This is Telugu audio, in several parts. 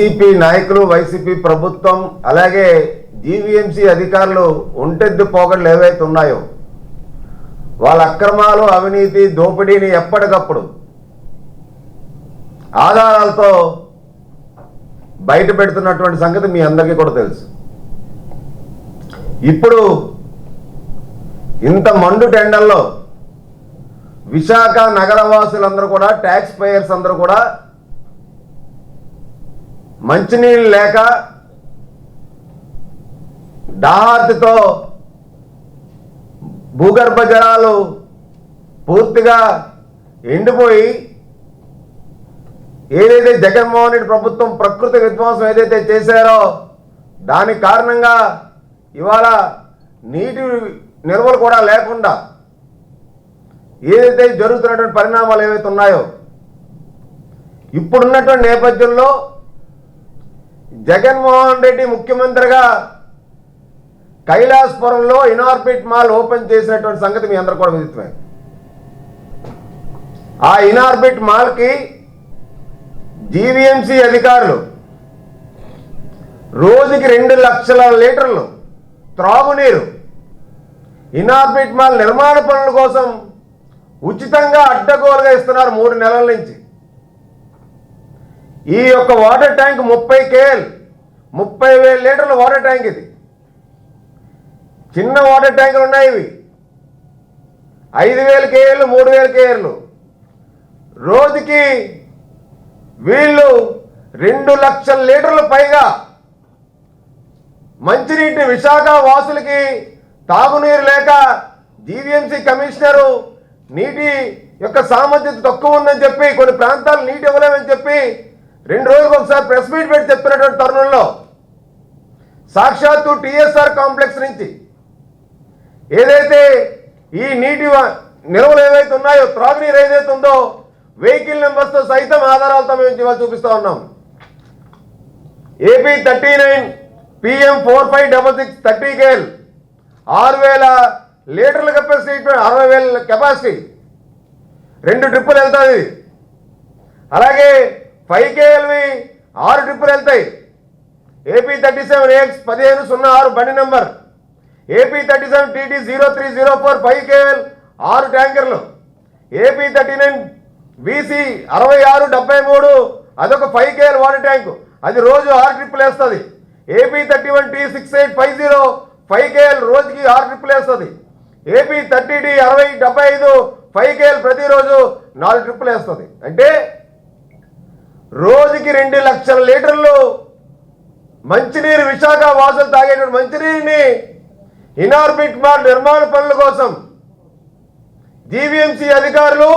వైసీపీ నాయకులు వైసీపీ ప్రభుత్వం అలాగే జీవీఎంసీ అధికారులు ఒంటెద్దు పోగడలు ఏవైతే ఉన్నాయో వాళ్ళ అక్రమాలు అవినీతి దోపిడీని ఎప్పటికప్పుడు ఆధారాలతో బయట పెడుతున్నటువంటి సంగతి మీ అందరికీ కూడా తెలుసు. ఇప్పుడు ఇంత మండు టెండల్లో విశాఖ నగరవాసులందరూ కూడా ట్యాక్స్ పేయర్స్ అందరూ కూడా మంచినీళ్ళు లేక దాహార్తితో భూగర్భ జలాలు పూర్తిగా ఎండిపోయి ఏదైతే జగన్మోహన్ రెడ్డి ప్రభుత్వం ప్రకృతి విధ్వంసం ఏదైతే చేశారో దాని కారణంగా ఇవాళ నీటి నిల్వలు కూడా లేకుండా ఏదైతే జరుగుతున్నటువంటి పరిణామాలు ఏవైతే ఉన్నాయో ఇప్పుడున్నటువంటి నేపథ్యంలో జగన్మోహన్ రెడ్డి ముఖ్యమంత్రిగా కైలాసపురంలో ఇనార్బిట్ మాల్ ఓపెన్ చేసినటువంటి సంగతి మీ అందరు కూడా విదితమే ఆ ఇనార్బిట్ మాల్కి జీవీఎంసీ అధికారులు రోజుకి రెండు లక్షల లీటర్లు త్రాగునీరు ఇనార్బిట్ మాల్ నిర్మాణ పనుల కోసం ఉచితంగా అడ్డగోలుగా ఇస్తున్నారు మూడు నెలల నుంచి. ఈ యొక్క వాటర్ ట్యాంక్ ముప్పై కేఎల్ ముప్పై వేల లీటర్ల వాటర్ ట్యాంక్ ఇది. చిన్న వాటర్ ట్యాంకులు ఉన్నాయి ఇవి. ఐదు వేల కేఎల్ మూడు వేల కేఎల్లు. రోజుకి వీళ్ళు రెండు లక్షల లీటర్ల పైగా మంచినీటి విశాఖ వాసులకి తాగునీరు లేక జీవీఎంసీ కమిషనరు నీటి యొక్క సామర్థ్యత తక్కువ ఉందని చెప్పి కొన్ని ప్రాంతాలు నీటి ఇవ్వలేమని చెప్పి రెండు రోజులకు ఒకసారి ప్రెస్ మీట్ పెట్టి చెప్పినటువంటి తరుణంలో సాక్షాత్తు టీఎస్ఆర్ కాంప్లెక్స్ నుంచి ఏదైతే ఈ నీటి నిల్వలు ఏవైతే ఉన్నాయో త్రాగునీరు ఏదైతే ఉందో వెహికల్ నెంబర్స్తో సైతం ఆధారాలతో మేము ఇవాళ చూపిస్తా ఉన్నాం. AP thirty nine PM four five double six thirty KL ఆరు వేల లీటర్ల కెపాసిటీ అరవై వేల కెపాసిటీ. రెండు ట్రిప్పులు వెళ్తుంది అలాగే ఫైవ్ కేఎల్వి ఆరు ట్రిప్పులు వెళ్తాయి. ఏపీ థర్టీ సెవెన్ ఎక్స్ పదిహేను సున్నా ఆరు బండి number. AP thirty seven TT zero three zero four five KL ఆరు ట్యాంకర్లు. ఏపీ థర్టీ నైన్ బీసీ అరవై ఆరు డెబ్బై మూడు అదొక ఫైవ్ కేఎల్ వాటర్ ట్యాంకు. అది రోజు ఆరు ట్రిప్పులు వేస్తుంది. AP thirty one T six eight five zero five KL రోజుకి ఆరు ట్రిప్పులు వేస్తుంది. ఏపీ థర్టీ డి అరవై డెబ్బై ఐదు ఫైవ్ కేఎల్ ప్రతిరోజు నాలుగు ట్రిప్పులు వేస్తుంది. అంటే రోజుకి రెండు లక్షల లీటర్లు మంచినీరు విశాఖ వాసులు తాగేటువంటి మంచినీరుని ఇనార్బిట్ మార్ నిర్మాణ పనుల కోసం జీవీఎంసీ అధికారులు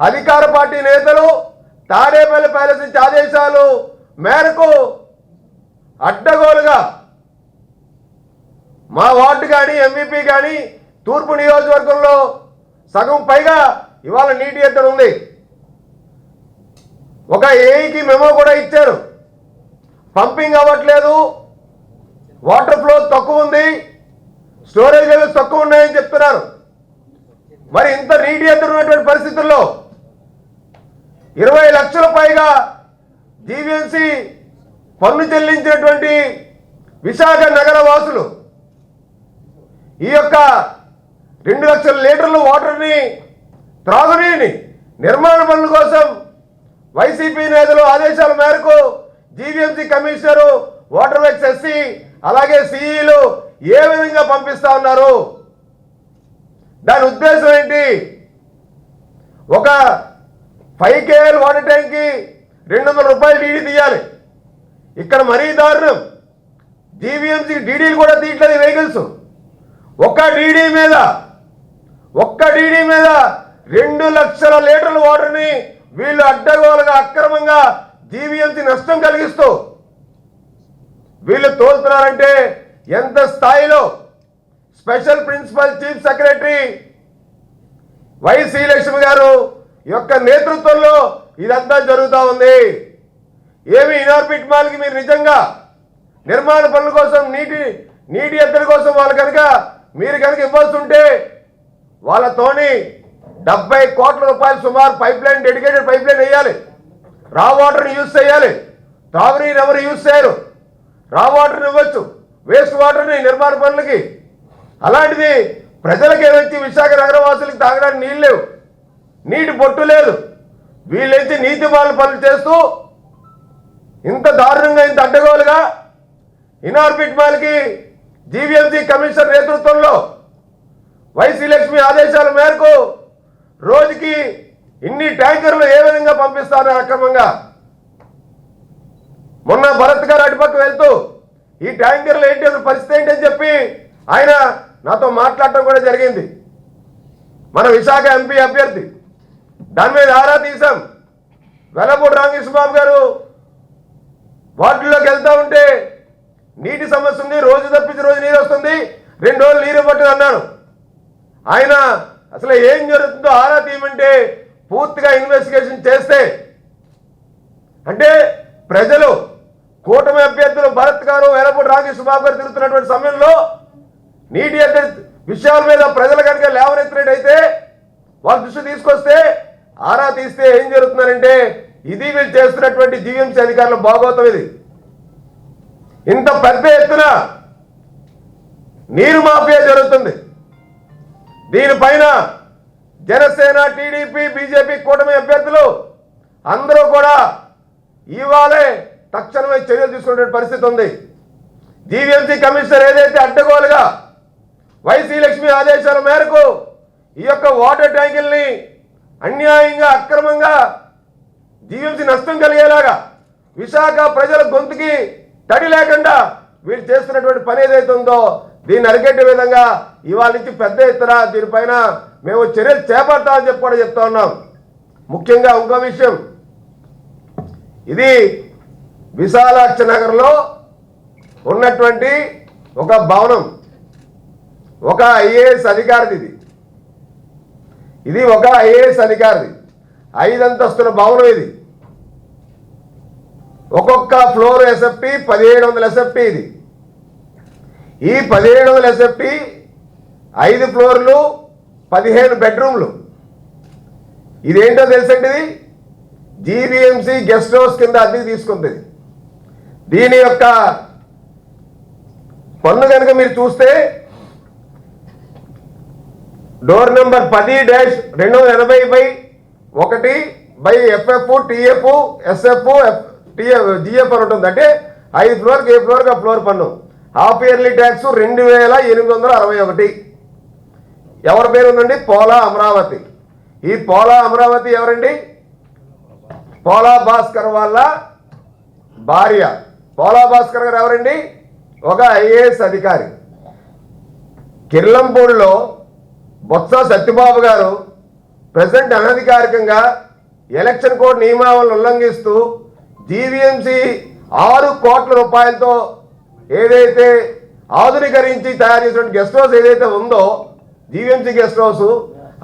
అధికార పార్టీ నేతలు తాడేపల్లి ప్యాలెస్ నుంచి ఆదేశాలు మేరకు అడ్డగోలుగా మా వార్డు కానీ ఎంవీపీ కానీ తూర్పు నియోజకవర్గంలో సగం పైగా ఇవాళ నీటి ఎద్దడి ఉంది. ఒక ఏఐకి మెమో కూడా ఇచ్చారు. పంపింగ్ అవ్వట్లేదు. వాటర్ ఫ్లో తక్కువ ఉంది. స్టోరేజ్ లెవెల్స్ తక్కువ ఉన్నాయని చెప్తున్నారు. మరి ఇంత నీటి ఎదురున్నటువంటి పరిస్థితుల్లో ఇరవై లక్షల పైగా జీవీఎంసీ పన్ను చెల్లించినటువంటి విశాఖ నగర వాసులు ఈ యొక్క రెండు లక్షల లీటర్ల వాటర్ని త్రాగునీటిని నిర్మాణ పనుల కోసం వైసీపీ నేతలు ఆదేశాల మేరకు GVMC commissioner water works SE అలాగే సిఈలు ఏ విధంగా పంపిస్తా ఉన్నారు? దాని ఉద్దేశం ఏంటి? ఒక ఫైవ్ కేఎల్ వాటర్ ట్యాంక్కి రెండు వందల రూపాయలు డీడీ తీయాలి. ఇక్కడ మరీ దారుణం. జీవీఎంసీ డీడీలు కూడా తీయట్లేదు వెహికల్స్. ఒక్క డీడీ మీద ఒక్క డీడీ మీద రెండు లక్షల లీటర్ల వాటర్ని వీళ్ళు అడ్డగోలుగా అక్రమంగా జీవియంతి నష్టం కలిగిస్తూ వీళ్ళు తోలుతున్నారంటే ఎంత స్థాయిలో? Special principal chief secretary Y Srilakshmi గారు యొక్క నేతృత్వంలో ఇదంతా జరుగుతూ ఉంది. ఏమి ఇనార్బిట్ మాల్కి మీరు నిజంగా నిర్మాణ పనుల కోసం నీటి నీటి ఎద్దడి కోసం వాళ్ళు కనుక మీరు కనుక ఇవ్వాల్సి ఉంటే వాళ్ళతోని డెబ్బై కోట్ల రూపాయలు సుమారు pipe line dedicated pipe line వేయాలి. రా వాటర్ని యూజ్ చేయాలి. తాగునీరు ఎవరు యూజ్ చేయరు. రా వాటర్ని ఇవ్వచ్చు. వేస్ట్ వాటర్ని నిర్మాణ పనులకి. అలాంటిది ప్రజలకు ఏమైతే విశాఖ నగరవాసులకి తాగడానికి నీళ్ళు లేవు నీటి బొట్టు లేదు వీళ్ళైతే నీతి వాళ్ళు పనులు చేస్తూ ఇంత దారుణంగా ఇంత అడ్డగోలుగా ఇనార్బిట్ మాల్కి జీవీఎంసీ కమిషనర్ నేతృత్వంలో వైసీ లక్ష్మి ఆదేశాల మేరకు రోజుకి ఇన్ని ట్యాంకర్లు ఏ విధంగా పంపిస్తారు అక్రమంగా. మొన్న భరత్ గారు అటుపక్క వెళ్తూ ఈ ట్యాంకర్లు ఏంటి? అసలు పరిస్థితి ఏంటి? అని చెప్పి ఆయన నాతో మాట్లాడటం కూడా జరిగింది. మన విశాఖ ఎంపీ అభ్యర్థి దాని మీద ఆరా తీసాం వెల్లపూడి రామకృష్ణబాబు గారు వాటిల్లోకి వెళ్తూ ఉంటే నీటి సమస్య ఉంది రోజు తప్పించి రోజు నీరు వస్తుంది రెండు రోజులు నీరు ఇవ్వట్లేదు అన్నాను ఆయన అసలు ఏం జరుగుతుందో ఆరా తీయమంటే పూర్తిగా ఇన్వెస్టిగేషన్ చేస్తే. అంటే ప్రజలు కూటమి అభ్యర్థులు భరత్ గారు వేలపూడి రాకేష్ బాబు గారు తిరుగుతున్నటువంటి సమయంలో నీటి అద్దె విషయాల మీద ప్రజలు కనుక లేవనెత్తినట్టయితే వాళ్ళ దృష్టి తీసుకొస్తే ఆరా తీస్తే ఏం జరుగుతున్నారంటే ఇది వీళ్ళు చేస్తున్నటువంటి జీవీఎంసీ అధికారుల భాగోతం ఇది. ఇంత పెద్ద ఎత్తున నీరు మాఫియా జరుగుతుంది. దీనిపైన జనసేన టీడీపీ బీజేపీ కూటమి అభ్యర్థులు అందరూ కూడా ఇవాళే తక్షణమే చర్యలు తీసుకునే పరిస్థితి ఉంది. జీవీఎంసీ కమిషనర్ ఏదైతే అడ్డగోలుగా వైసీ లక్ష్మి ఆదేశాల మేరకు ఈ యొక్క వాటర్ ట్యాంకుల్ని అన్యాయంగా అక్రమంగా జీవీఎంసీ నష్టం కలిగేలాగా విశాఖ ప్రజల గొంతుకి తడి లేకుండా వీరు చేస్తున్నటువంటి పని ఏదైతే ఉందో దీన్ని అరికెట్టే విధంగా ఇవాళ నుంచి పెద్ద ఎత్తున దీనిపైన మేము చర్యలు చేపడతామని చెప్పి కూడా చెప్తా ఉన్నాం. ముఖ్యంగా ఇంకో విషయం. ఇది విశాలాక్ష నగర్లో ఉన్నటువంటి ఒక భవనం. ఒక ఐఏఎస్ అధికారిది ఇది. ఇది ఒక ఐఏఎస్ అధికారిది. ఐదంతస్తుల భవనం ఇది. ఒక్కొక్క ఫ్లోర్ ఎస్ఎఫ్టీ పదిహేడు వందల ఎస్ఎఫ్టీ ఇది. ఈ పదిహేడు వందల ఎస్ఎఫ్టీ ఐదు ఫ్లోర్లు పదిహేను బెడ్రూమ్లు. ఇదేంటో తెలుసండి జీబీఎంసీ గెస్ట్ హౌస్ కింద అద్దె తీసుకుంది దీని యొక్క పన్ను కనుక మీరు చూస్తే డోర్ నెంబర్ పది డాష్ రెండు వందల ఎనభై బై ఒకటి by FF TF SF TF GF అని ఉంటుంది. అంటే ఐదు ఫ్లోర్కి ఏ ఫ్లోర్కి ఆ ఫ్లోర్ పన్ను. హాఫ్ ఇయర్లీ ట్యాక్స్ రెండు వేల ఎనిమిది వందల అరవై ఒకటి. ఎవరి పేరు ఉందండి? పోలా అమరావతి. ఈ పోలా అమరావతి ఎవరండి? పోలా భాస్కర్ వాళ్ళ భార్య. పోలా భాస్కర్ గారు ఎవరండి? ఒక ఐఏఎస్ అధికారి. కిర్లంపూడిలో బొత్స సత్యబాబు గారు ప్రజెంట్ అనధికారికంగా ఎలక్షన్ కోడ్ నియమావళిని ఉల్లంఘిస్తూ జీవీఎంసీ ఆరు కోట్ల రూపాయలతో ఏదైతే ఆధునీకరించి తయారు చేసిన గెస్ట్ హౌస్ ఏదైతే ఉందో జీవీఎంసీ గెస్ట్ హౌస్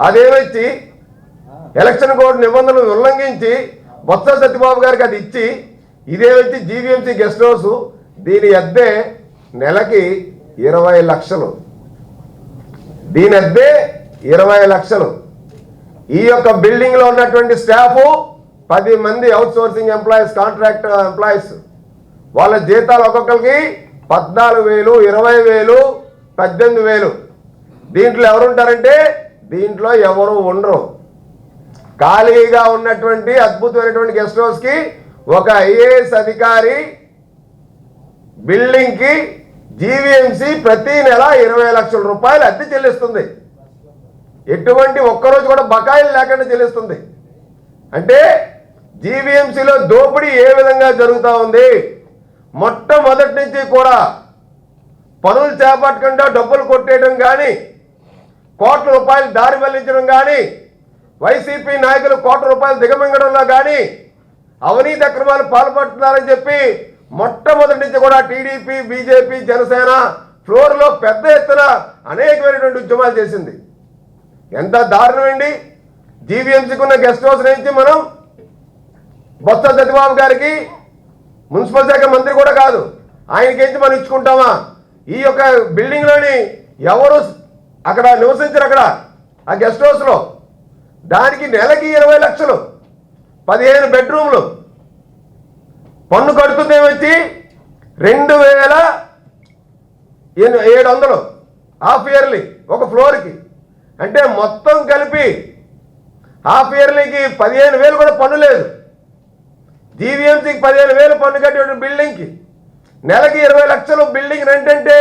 అదేమొచ్చి ఎలక్షన్ కోడ్ నిబంధనలు ఉల్లంఘించి బొత్స సత్యబాబు గారికి అది ఇచ్చి ఇదే వచ్చి జీవీఎంసీ గెస్ట్ హౌస్ దీని అద్దె నెలకి ఇరవై లక్షలు. దీని అద్దె ఇరవై లక్షలు. ఈ యొక్క బిల్డింగ్లో ఉన్నటువంటి స్టాఫ్ పది మంది outsourcing employees contract employees వాళ్ళ జీతాలు ఒక్కొక్కరికి పద్నాలుగు వేలు ఇరవై వేలు పద్దెనిమిది వేలు. దీంట్లో ఎవరుంటారంటే? దీంట్లో ఎవరు ఉండరు. ఖాళీగా ఉన్నటువంటి అద్భుతమైనటువంటి గెస్ట్ హౌస్కి ఒక ఐఏఎస్ అధికారి బిల్డింగ్కి జీవీఎంసీ ప్రతి నెల ఇరవై లక్షల రూపాయలు అద్దె చెల్లిస్తుంది. ఎటువంటి ఒక్కరోజు కూడా బకాయిలు లేకుండా చెల్లిస్తుంది. అంటే జీవీఎంసీలో దోపిడీ ఏ విధంగా జరుగుతూ ఉంది? మొట్టమొదటి నుంచి కూడా పనులు చేపట్టకుండా డబ్బులు కొట్టేయడం కానీ కోట్ల రూపాయలు దారి మళ్ళించడం కానీ వైసీపీ నాయకులు కోట్ల రూపాయలు దిగమింగడంలో కానీ అవినీతి అక్రమాలు పాల్పడుతున్నారని చెప్పి మొట్టమొదటి నుంచి కూడా టీడీపీ బీజేపీ జనసేన ఫ్లోర్లో పెద్ద ఎత్తున అనేకమైనటువంటి ఉద్యమాలు చేసింది. ఎంత దారుణమండి? జీవీఎంసీకి ఉన్న గెస్ట్ హౌస్ నుంచి మనం బొత్స సత్యబాబు గారికి మున్సిపల్ శాఖ మంత్రి కూడా కాదు. ఆయనకేంచి మనం ఇచ్చుకుంటామా? ఈ యొక్క బిల్డింగ్లోని ఎవరు అక్కడ నివసించరు అక్కడ? ఆ గెస్ట్ హౌస్లో దానికి నెలకి ఇరవై లక్షలు. పదిహేను బెడ్రూమ్లు పన్ను కడుతుంది వచ్చి రెండు వేల ఏడు వందలు. హాఫ్ ఇయర్లీ ఒక ఫ్లోర్కి అంటే మొత్తం కలిపి హాఫ్ ఇయర్లీకి పదిహేను వేలు కూడా పన్ను లేదు. జీవీఎంసీకి పదిహేను వేలు పన్ను కట్టే బిల్డింగ్కి. నెలకి ఇరవై లక్షలు బిల్డింగ్ రెంట్ అంటే.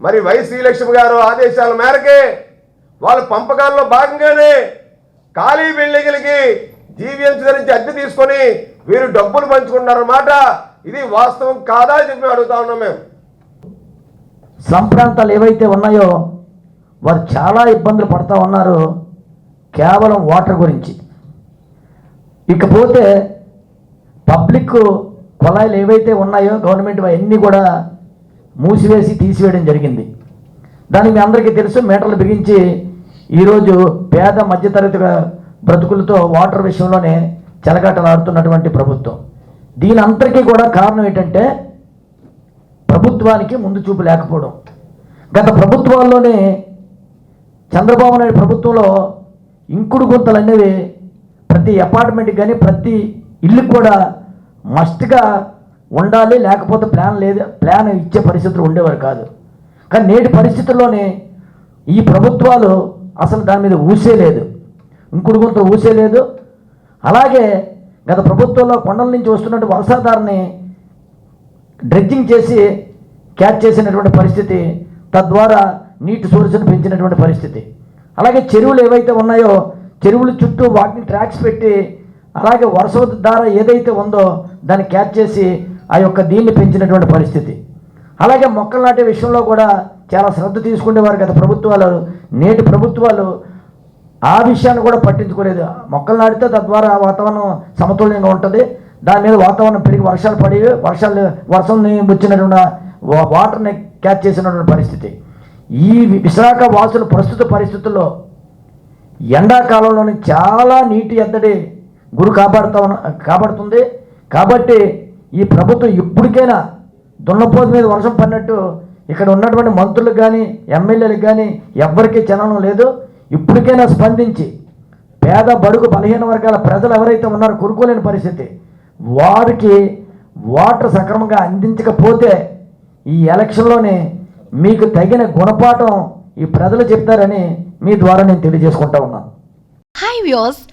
మరి వై శ్రీలక్ష్మి గారు ఆదేశాల మేరకే వాళ్ళ పంపకాల్లో భాగంగానే ఖాళీ బిల్డింగ్లకి జీవీఎంసీ నుంచి అద్దె తీసుకొని వీరు డబ్బులు పంచుకుంటున్నారన్నమాట. ఇది వాస్తవం కాదా అని చెప్పి అడుగుతా ఉన్నాం మేము. సంప్రాంతాలు ఏవైతే ఉన్నాయో వారు చాలా ఇబ్బందులు పడుతూ ఉన్నారు. కేవలం వాటర్ గురించి. ఇకపోతే పబ్లిక్ కుళాయిలు ఏవైతే ఉన్నాయో గవర్నమెంట్ అవన్నీ కూడా మూసివేసి తీసివేయడం జరిగింది. దానికి మీ అందరికీ తెలుసు మీటర్లు బిగించి ఈరోజు పేద మధ్యతరగతి బ్రతుకులతో వాటర్ విషయంలోనే చెలగాటలాడుతున్నటువంటి ప్రభుత్వం. దీని అంతటికీ కూడా కారణం ఏంటంటే ప్రభుత్వానికి ముందు చూపు లేకపోవడం. గత ప్రభుత్వాల్లోనే చంద్రబాబు నాయుడు ప్రభుత్వంలో ఇంకుడు గుంతలు అనేవి ప్రతి అపార్ట్మెంట్కి కానీ ప్రతి ఇల్లు కూడా మస్ట్గా ఉండాలి లేకపోతే ప్లాన్ లేదు ప్లాన్ ఇచ్చే పరిస్థితులు ఉండేవారు కాదు. కానీ నేటి పరిస్థితుల్లోనే ఈ ప్రభుత్వాలు అసలు దాని మీద ఊసే లేదు. ఇంకుడు గుంత ఊసే లేదు. అలాగే గత ప్రభుత్వంలో కొండల నుంచి వస్తున్నట్టు వలసదారిని డ్రెడ్జింగ్ చేసి క్యాచ్ చేసినటువంటి పరిస్థితి తద్వారా నీటి సోర్సును పెంచినటువంటి పరిస్థితి. అలాగే చెరువులు ఏవైతే ఉన్నాయో చెరువుల చుట్టూ వాటిని ట్రాక్స్ పెట్టి అలాగే వర్ష ధార ఏదైతే ఉందో దాన్ని క్యాచ్ చేసి ఆ యొక్క దీన్ని పెంచినటువంటి పరిస్థితి. అలాగే మొక్కలు నాటే విషయంలో కూడా చాలా శ్రద్ధ తీసుకునేవారు గత ప్రభుత్వాలు. నేటి ప్రభుత్వాలు ఆ విషయాన్ని కూడా పట్టించుకోలేదు. మొక్కలు నాటితే తద్వారా వాతావరణం సమతుల్యంగా ఉంటుంది. దాని మీద వాతావరణం పెరిగి వర్షాలు పడి వర్షాలు వర్షం వచ్చినటువంటి వాటర్ని క్యాచ్ చేసినటువంటి పరిస్థితి. ఈ విశాఖ వాసుల ప్రస్తుత పరిస్థితుల్లో ఎండాకాలంలోని చాలా నీటి ఎద్దడి గురి కాపాడుతా ఉన్న కాపాడుతుంది. కాబట్టి ఈ ప్రభుత్వం ఇప్పటికైనా దున్నపోతు మీద వర్షం పడినట్టు ఇక్కడ ఉన్నటువంటి మంత్రులకు కానీ ఎమ్మెల్యేలకు కానీ ఎవ్వరికీ చలనం లేదు. ఇప్పటికైనా స్పందించి పేద బడుగు బలహీన వర్గాల ప్రజలు ఎవరైతే ఉన్నారో కొనుక్కోలేని పరిస్థితి వారికి వాటర్ సక్రమంగా అందించకపోతే ఈ ఎలక్షన్లోనే మీకు తగిన గుణపాఠం ఈ ప్రజలు చెప్తారని మీ ద్వారా నేను తెలియజేసుకుంటా ఉన్నాను. Hi views